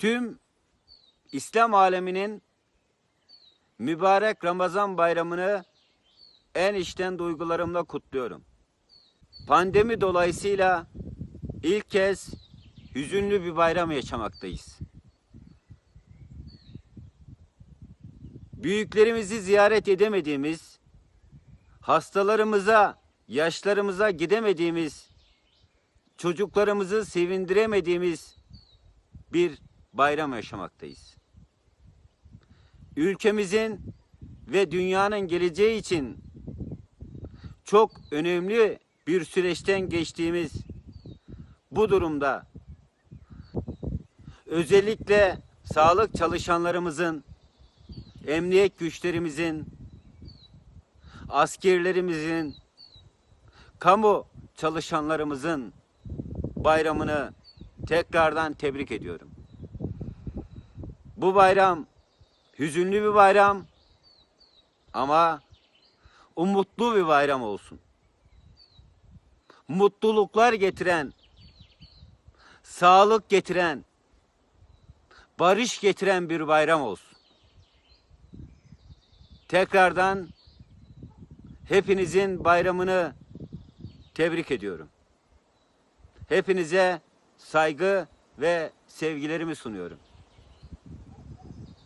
Tüm İslam aleminin mübarek Ramazan bayramını en içten duygularımla kutluyorum. Pandemi dolayısıyla ilk kez hüzünlü bir bayram yaşamaktayız. Büyüklerimizi ziyaret edemediğimiz, hastalarımıza, yaşlarımıza gidemediğimiz, çocuklarımızı sevindiremediğimiz bir bayram yaşamaktayız. Ülkemizin ve dünyanın geleceği için çok önemli bir süreçten geçtiğimiz bu durumda özellikle sağlık çalışanlarımızın, emniyet güçlerimizin, askerlerimizin, kamu çalışanlarımızın bayramını tekrardan tebrik ediyorum. Bu bayram hüzünlü bir bayram ama umutlu bir bayram olsun. Mutluluklar getiren, sağlık getiren, barış getiren bir bayram olsun. Tekrardan hepinizin bayramını tebrik ediyorum. Hepinize saygı ve sevgilerimi sunuyorum.